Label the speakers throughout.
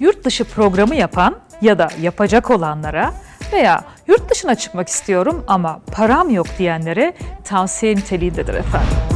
Speaker 1: Yurt dışı programı yapan ya da yapacak olanlara veya yurt dışına çıkmak istiyorum ama param yok diyenlere tavsiye niteliğindedir efendim.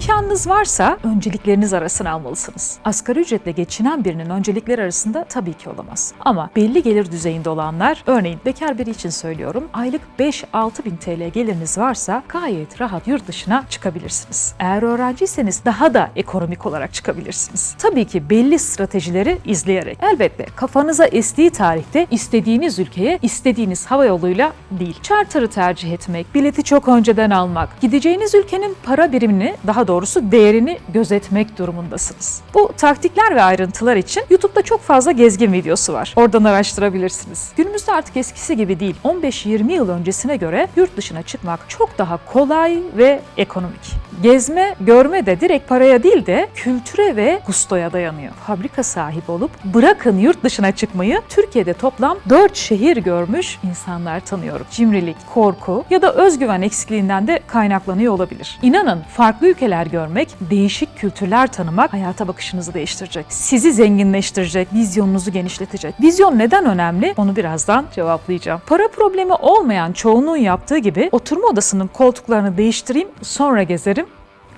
Speaker 1: İmkanınız varsa öncelikleriniz arasına almalısınız. Asgari ücretle geçinen birinin öncelikleri arasında tabii ki olamaz. Ama belli gelir düzeyinde olanlar, örneğin bekar biri için söylüyorum, aylık 5-6 bin TL geliriniz varsa gayet rahat yurt dışına çıkabilirsiniz. Eğer öğrenciyseniz daha da ekonomik olarak çıkabilirsiniz. Tabii ki belli stratejileri izleyerek. Elbette kafanıza estiği tarihte istediğiniz ülkeye istediğiniz hava yoluyla değil. Charter'ı tercih etmek, bileti çok önceden almak, gideceğiniz ülkenin para birimini daha doğrusu değerini gözetmek durumundasınız. Bu taktikler ve ayrıntılar için YouTube'da çok fazla gezgin videosu var. Oradan araştırabilirsiniz. Günümüzde artık eskisi gibi değil. 15-20 yıl öncesine göre yurt dışına çıkmak çok daha kolay ve ekonomik. Gezme, görme de direkt paraya değil de kültüre ve gustoya dayanıyor. Fabrika sahibi olup bırakın yurt dışına çıkmayı Türkiye'de toplam 4 şehir görmüş insanlar tanıyorum. Cimrilik, korku ya da özgüven eksikliğinden de kaynaklanıyor olabilir. İnanın farklı ülkeler görmek, değişik kültürler tanımak hayata bakışınızı değiştirecek. Sizi zenginleştirecek, vizyonunuzu genişletecek. Vizyon neden önemli? Onu birazdan cevaplayacağım. Para problemi olmayan çoğunluğun yaptığı gibi oturma odasının koltuklarını değiştireyim sonra gezerim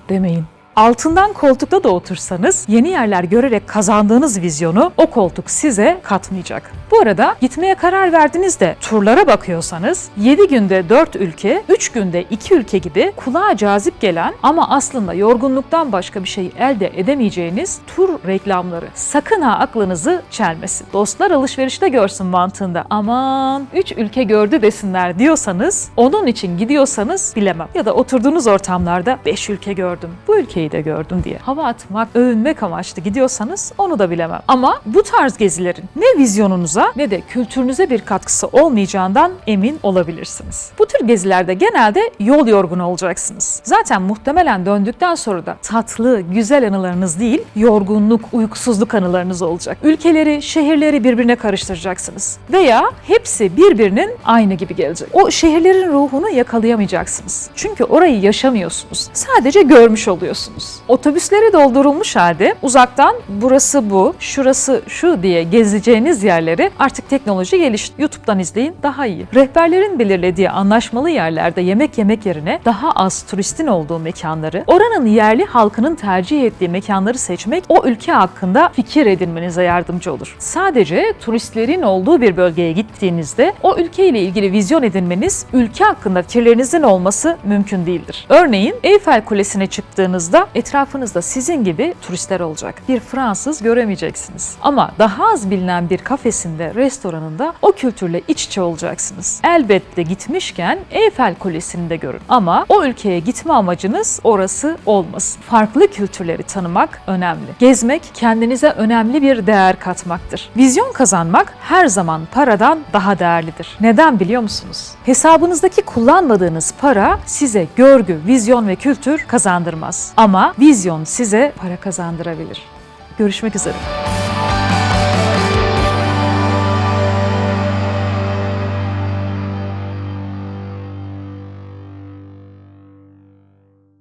Speaker 1: demeyin. Altından koltukta da otursanız yeni yerler görerek kazandığınız vizyonu o koltuk size katmayacak. Bu arada gitmeye karar verdiğinizde turlara bakıyorsanız 7 günde 4 ülke, 3 günde 2 ülke gibi kulağa cazip gelen ama aslında yorgunluktan başka bir şey elde edemeyeceğiniz tur reklamları. Sakın ha aklınızı çelmesin. Dostlar alışverişte görsün mantığında. Aman 3 ülke gördü desinler diyorsanız onun için gidiyorsanız bilemem. Ya da oturduğunuz ortamlarda 5 ülke gördüm. Bu ülkeyi de gördüm diye. Hava atmak, övünmek amaçlı gidiyorsanız onu da bilemem. Ama bu tarz gezilerin ne vizyonunuza ne de kültürünüze bir katkısı olmayacağından emin olabilirsiniz. Bu tür gezilerde genelde yol yorgunu olacaksınız. Zaten muhtemelen döndükten sonra da tatlı, güzel anılarınız değil, yorgunluk, uykusuzluk anılarınız olacak. Ülkeleri, şehirleri birbirine karıştıracaksınız. Veya hepsi birbirinin aynı gibi gelecek. O şehirlerin ruhunu yakalayamayacaksınız. Çünkü orayı yaşamıyorsunuz. Sadece görmüş oluyorsunuz. Otobüsleri doldurulmuş halde uzaktan burası bu, şurası şu diye gezeceğiniz yerleri artık teknoloji gelişti. YouTube'dan izleyin daha iyi. Rehberlerin belirlediği anlaşmalı yerlerde yemek yemek yerine daha az turistin olduğu mekanları, oranın yerli halkının tercih ettiği mekanları seçmek o ülke hakkında fikir edinmenize yardımcı olur. Sadece turistlerin olduğu bir bölgeye gittiğinizde o ülkeyle ilgili vizyon edinmeniz, ülke hakkında fikirlerinizin olması mümkün değildir. Örneğin Eyfel Kulesi'ne çıktığınızda etrafınızda sizin gibi turistler olacak. Bir Fransız göremeyeceksiniz. Ama daha az bilinen bir kafesinde, restoranında o kültürle iç içe olacaksınız. Elbette gitmişken Eyfel Kulesi'ni de görün. Ama o ülkeye gitme amacınız orası olmasın. Farklı kültürleri tanımak önemli. Gezmek kendinize önemli bir değer katmaktır. Vizyon kazanmak her zaman paradan daha değerlidir. Neden biliyor musunuz? Hesabınızdaki kullanmadığınız para size görgü, vizyon ve kültür kazandırmaz. Ama vizyon size para kazandırabilir. Görüşmek üzere.